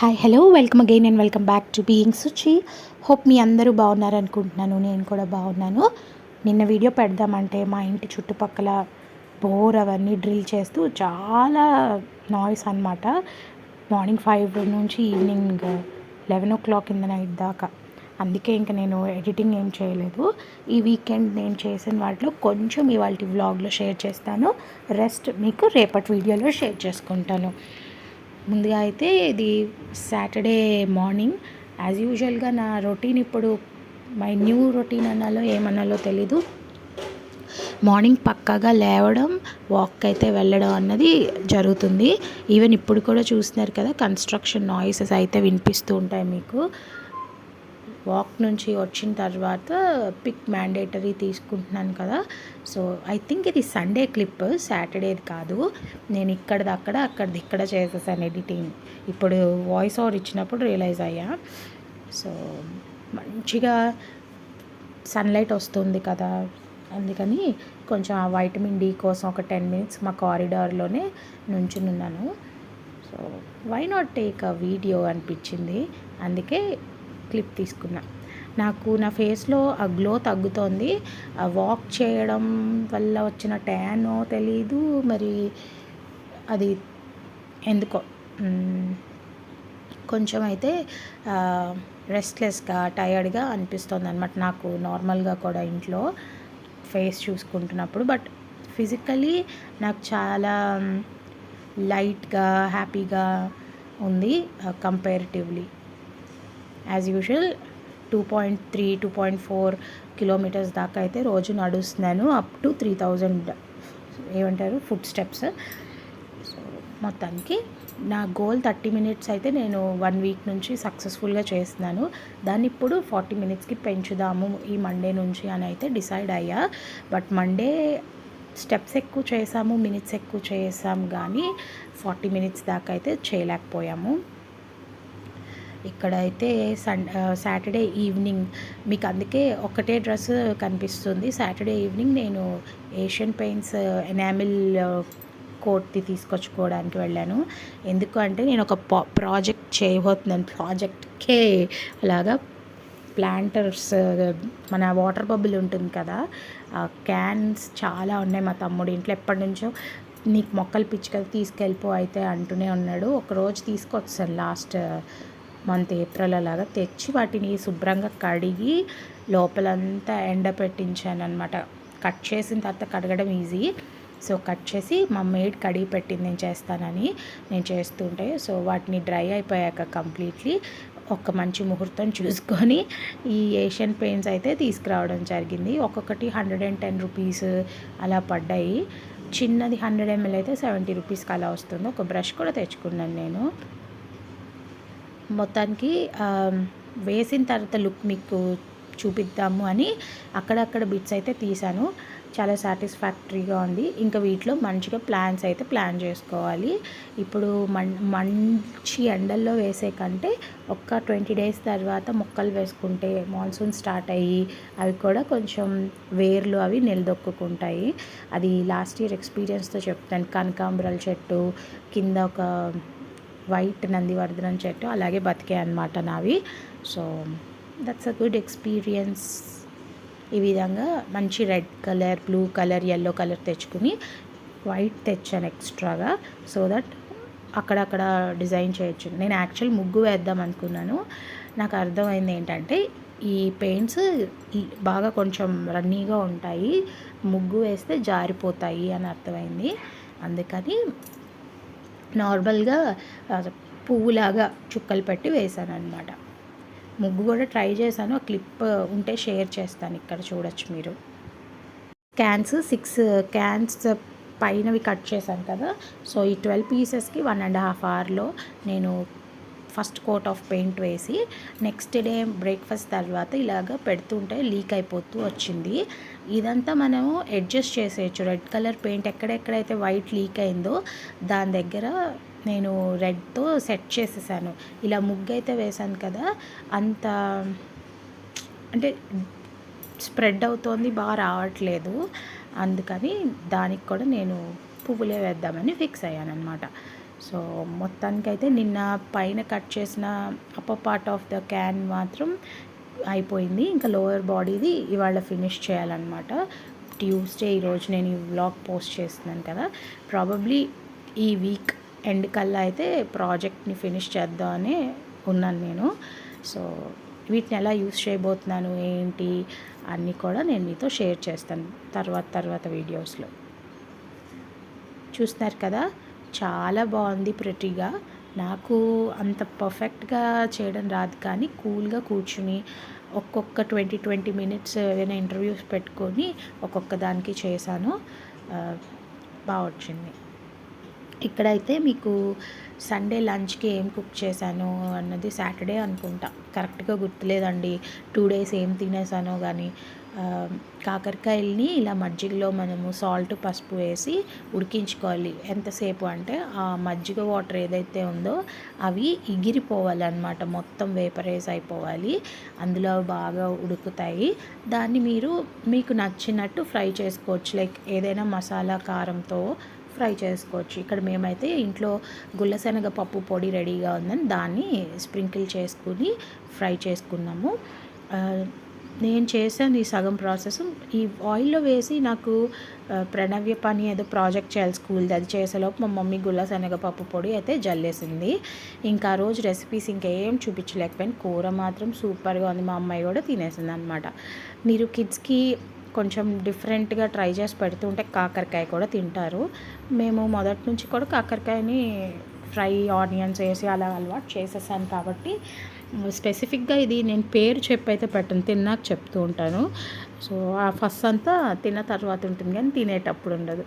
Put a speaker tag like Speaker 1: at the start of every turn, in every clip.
Speaker 1: Hi hello welcome again and welcome back to being Suchi hope మీ అందరూ బాగున్నారనుకుంటున్నాను. నేను కూడా బాగున్నాను. నిన్న వీడియో పెడదామంటే మా ఇంటి చుట్టుపక్కల బోర్ అవన్నీ డ్రిల్ చేస్తూ చాలా నాయిస్ అనమాట మార్నింగ్ ఫైవ్ నుంచి evening eleven o'clock in the night దాకా. అందుకే ఇంకా నేను ఎడిటింగ్ ఏం చేయలేదు. ఈ వీకెండ్ నేను చేసిన వాటిలో కొంచెం ఇవాళ వ్లాగ్లో షేర్ చేస్తాను. రెస్ట్ మీకు రేపటి వీడియోలో షేర్ చేసుకుంటాను. ముందుగా అయితే ఇది సాటర్డే మార్నింగ్ యాజ్ యూజువల్గా నా రొటీన్ ఇప్పుడు మై న్యూ రొటీన్ అనాలో ఏమనాలో తెలీదు. మార్నింగ్ పక్కాగా లేవడం వాక్ అయితే వెళ్ళడం అన్నది జరుగుతుంది. ఈవెన్ ఇప్పుడు కూడా చూస్తున్నారు కదా కన్స్ట్రక్షన్ నాయిసెస్ అయితే వినిపిస్తూ ఉంటాయి మీకు. వాక్ నుంచి వచ్చిన తర్వాత పిక్ మ్యాండేటరీ తీసుకుంటున్నాను కదా. సో ఐ థింక్ ఇది సండే క్లిప్ సాటర్డేది కాదు. నేను ఇక్కడది అక్కడ అక్కడిది ఇక్కడ చేసేసాను ఎడిటింగ్ ఇప్పుడు వాయిస్ ఓవర్ ఇచ్చినప్పుడు రియలైజ్ అయ్యా. సో మంచిగా సన్లైట్ వస్తుంది కదా. అందుకని కొంచెం ఆ వైటమిన్ డి కోసం ఒక టెన్ మినిట్స్ మా కారిడార్లోనే నుంచునున్నాను. So why not take a video అనిపించింది. అందుకే క్లిప్ తీసుకున్నా. నాకు నా ఫేస్లో ఆ గ్లో తగ్గుతోంది. ఆ వాక్ చేయడం వల్ల వచ్చిన ట్యానో తెలీదు. మరి అది ఎందుకో కొంచెం అయితే రెస్ట్లెస్గా టయర్డ్గా అనిపిస్తుంది అనమాట నాకు నార్మల్గా కూడా ఇంట్లో ఫేస్ చూసుకుంటున్నప్పుడు. బట్ ఫిజికలీ నాకు చాలా లైట్గా హ్యాపీగా ఉంది comparatively. As usual two point three two point four kilometres దాకా అయితే రోజు నడుస్తున్నాను అప్ టు త్రీ థౌజండ్ ఏమంటారు ఫుడ్ స్టెప్స్ సో మొత్తానికి నా గోల్ థర్టీ మినిట్స్ అయితే నేను వన్ వీక్ నుంచి సక్సెస్ఫుల్గా చేస్తున్నాను. దాన్ని ఇప్పుడు ఫార్టీ మినిట్స్కి పెంచుదాము ఈ మండే నుంచి అని అయితే డిసైడ్ అయ్యా. బట్ మండే స్టెప్స్ ఎక్కువ చేసాము మినిట్స్ ఎక్కువ చేసాము కానీ ఫార్టీ మినిట్స్ దాకా అయితే చేయలేకపోయాము. ఇక్కడైతే సన్ సాటర్డే ఈవినింగ్ మీకు అందుకే ఒకటే డ్రెస్ కనిపిస్తుంది. సాటర్డే ఈవినింగ్ నేను ఏషియన్ పెయింట్స్ ఎనామిల్ కోట్ది తీసుకొచ్చుకోవడానికి వెళ్ళాను. ఎందుకు అంటే నేను ఒక ప్రాజెక్ట్ చేయబోతున్నాను. ప్రాజెక్ట్కే అలాగా ప్లాంటర్స్ మన వాటర్ బబుల్ ఉంటుంది కదా క్యాన్స్ చాలా ఉన్నాయి మా తమ్ముడు ఇంట్లో. ఎప్పటి నుంచో నీకు మొక్కలు పిచ్చి తీసుకెళ్ళిపో అయితే అంటూనే ఉన్నాడు. ఒకరోజు తీసుకొచ్చాను లాస్ట్ మంత్ ఏప్రిల్ అలాగా తెచ్చి వాటిని శుభ్రంగా కడిగి లోపలంతా ఎండ పెట్టించాను అనమాట కట్ చేసిన తర్వాత కడగడం ఈజీ. సో కట్ చేసి మా మేడ్ కడిగి పెట్టింది నేను చేస్తానని నేను చేస్తుంటే సో వాటిని డ్రై అయిపోయాక కంప్లీట్లీ ఒక మంచి ముహూర్తం చూసుకొని ఈ ఏషియన్ పెయింట్స్ అయితే తీసుకురావడం జరిగింది. ఒక్కొక్కటి హండ్రెడ్ అండ్ టెన్ రూపీస్ అలా పడ్డాయి. చిన్నది హండ్రెడ్ ఎంఎల్ అయితే సెవెంటీ రూపీస్కి అలా వస్తుంది. ఒక బ్రష్ కూడా తెచ్చుకున్నాను నేను. మొత్తానికి వేసిన తర్వాత లుక్ మీకు చూపిద్దాము అని అక్కడక్కడ బిట్స్ అయితే తీసాను చాలా సాటిస్ఫాక్టరీగా ఉంది. ఇంకా వీటిలో మంచిగా ప్లాన్స్ అయితే ప్లాన్ చేసుకోవాలి. ఇప్పుడు మం మంచి ఎండల్లో వేసే కంటే ఒక్క ట్వంటీ డేస్ తర్వాత మొక్కలు వేసుకుంటే మాన్సూన్ స్టార్ట్ అయ్యి అవి కూడా కొంచెం వేర్లు అవి నిలదొక్కుంటాయి అది లాస్ట్ ఇయర్ ఎక్స్పీరియన్స్తో చెప్తాను. కనకాంబరాల చెట్టు కింద ఒక వైట్ నందివర్ధనం చెట్టు అలాగే బతికాయి అనమాట నావి. So that's a good experience ఈ విధంగా మంచి red colour blue colour yellow colour తెచ్చుకుని వైట్ తెచ్చాను ఎక్స్ట్రాగా. సో దట్ అక్కడక్కడ డిజైన్ చేయొచ్చు. నేను యాక్చువల్ ముగ్గు వేద్దాం అనుకున్నాను. నాకు అర్థమైంది ఏంటంటే ఈ పెయింట్స్ బాగా కొంచెం రన్నీగా ఉంటాయి. ముగ్గు వేస్తే జారిపోతాయి అని అర్థమైంది. అందుకని నార్మల్గా పువ్వులాగా చుక్కలు పెట్టి వేసాను అనమాట ముగ్గు కూడా ట్రై చేశాను. ఆ క్లిప్ ఉంటే షేర్ చేస్తాను ఇక్కడ చూడొచ్చు మీరు. క్యాన్స్ సిక్స్ క్యాన్స్ పైనవి కట్ చేశాను కదా. సో ఈ ట్వెల్వ్ పీసెస్కి వన్ అండ్ హాఫ్ అవర్లో నేను ఫస్ట్ కోట్ ఆఫ్ పెయింట్ వేసి నెక్స్ట్ డే బ్రేక్ఫాస్ట్ తర్వాత ఇలాగ పెడుతుంటే లీక్ అయిపోతూ వచ్చింది. ఇదంతా మనము అడ్జస్ట్ చేసేయచ్చు. రెడ్ కలర్ పెయింట్ ఎక్కడెక్కడైతే వైట్ లీక్ అయిందో దాని దగ్గర నేను రెడ్తో సెట్ చేసేసాను. ఇలా ముగ్గు అయితే వేసాను కదా అంత అంటే స్ప్రెడ్ అవుతోంది బాగా రావట్లేదు. అందుకని దానికి కూడా నేను పువ్వులే వేద్దామని ఫిక్స్ అయ్యాను అనమాట సో మొత్తానికైతే నిన్న పైన కట్ చేసిన upper part of the can మాత్రం అయిపోయింది. ఇంకా లోవర్ బాడీది ఇవాళ ఫినిష్ చేయాలన్నమాట. ట్యూస్డే ఈరోజు నేను ఈ వ్లాగ్ పోస్ట్ చేస్తున్నాను కదా. ప్రాబబ్లీ ఈ వీక్ ఎండ్ కల్లా అయితే ప్రాజెక్ట్ని ఫినిష్ చేద్దామని ఉన్నాను నేను. సో వీటిని ఎలా యూస్ చేయబోతున్నాను ఏంటి అన్నీ కూడా నేను మీతో షేర్ చేస్తాను తర్వాత తర్వాత వీడియోస్లో చూస్తున్నారు కదా? చాలా బాగుంది ప్రెటీగా నాకు అంత పర్ఫెక్ట్గా చేయడం రాదు కానీ కూల్గా కూర్చుని ఒక్కొక్క ట్వంటీ ట్వంటీ మినిట్స్ ఏదైనా ఇంటర్వ్యూస్ పెట్టుకొని ఒక్కొక్క దానికి చేశాను. బాగా వచ్చింది. ఇక్కడైతే మీకు సండే లంచ్కి ఏం కుక్ చేశాను అన్నది సాటర్డే అనుకుంటా. కరెక్ట్గా గుర్తులేదండి. టూ డేస్ ఏం తినేసానో కానీ కాకరకాయల్ని ఇలా మజ్జిగలో మనము సాల్ట్ పసుపు వేసి ఉడికించుకోవాలి. ఎంతసేపు అంటే ఆ మజ్జిగ వాటర్ ఏదైతే ఉందో అవి ఇగిరిపోవాలన్నమాట. మొత్తం వేపరైజ్ అయిపోవాలి. అందులో బాగా ఉడుకుతాయి. దాన్ని మీరు మీకు నచ్చినట్టు ఫ్రై చేసుకోవచ్చు. లైక్ ఏదైనా మసాలా కారంతో ఫ్రై చేసుకోవచ్చు. ఇక్కడ మేమైతే ఇంట్లో గుల్లశనగ పప్పు పొడి రెడీగా ఉందని దాన్ని స్ప్రింకిల్ చేసుకుని ఫ్రై చేసుకున్నాము. నేను చేశాను ఈ సగం ప్రాసెస్. ఈ ఆయిల్లో వేసి నాకు ప్రణవ్య పని ఏదో ప్రాజెక్ట్ చేయాలి స్కూల్ది. అది చేసేలోపు మా మమ్మీ గుల్ల శనగపప్పు పొడి అయితే జల్లేసింది. ఇంకా ఆ రోజు రెసిపీస్ ఇంకేం చూపించలేకపోయాను. కూర మాత్రం సూపర్గా ఉంది. మా అమ్మాయి కూడా తినేసింది అనమాట మీరు కిడ్స్కి కొంచెం డిఫరెంట్గా ట్రై చేసి పెడుతుంటే కాకరకాయ కూడా తింటారు. మేము మొదటి నుంచి కూడా కాకరకాయని ఫ్రై ఆనియన్స్ వేసి అలా అలవాటు చేసేసాను కాబట్టి స్పెసిఫిక్గా ఇది నేను పేరు చెప్పి అయితే పెట్టను తిన్నాక చెప్తూ ఉంటాను. సో ఆ ఫస్ట్ అంతా తిన్న తర్వాత ఉంటుంది కానీ తినేటప్పుడు ఉండదు.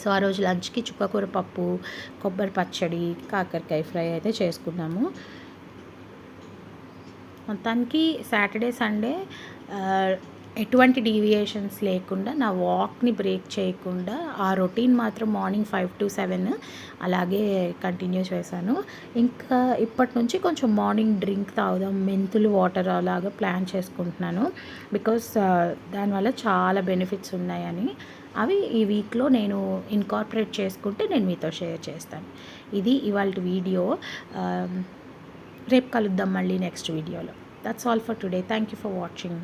Speaker 1: సో ఆ రోజు లంచ్కి చుక్కకూర పప్పు కొబ్బరి పచ్చడి కాకరకాయ ఫ్రై అయితే చేసుకున్నాము. మొత్తానికి సాటర్డే సండే ఎటువంటి డీవియేషన్స్ లేకుండా నా వాక్ని బ్రేక్ చేయకుండా ఆ రొటీన్ మాత్రం మార్నింగ్ ఫైవ్ టు సెవెన్ అలాగే కంటిన్యూ చేశాను. ఇంకా ఇప్పటి నుంచి కొంచెం మార్నింగ్ డ్రింక్ తాగుదాం మెంతులు వాటర్ అలాగా ప్లాన్ చేసుకుంటున్నాను. బికాస్ దానివల్ల చాలా బెనిఫిట్స్ ఉన్నాయని అవి ఈ వీక్లో నేను ఇన్కార్పొరేట్ చేసుకుంటే నేను మీతో షేర్ చేస్తాను. ఇది ఇవాళ వీడియో. రేపు కలుద్దాం మళ్ళీ నెక్స్ట్ వీడియోలో. That's all for today thank you for watching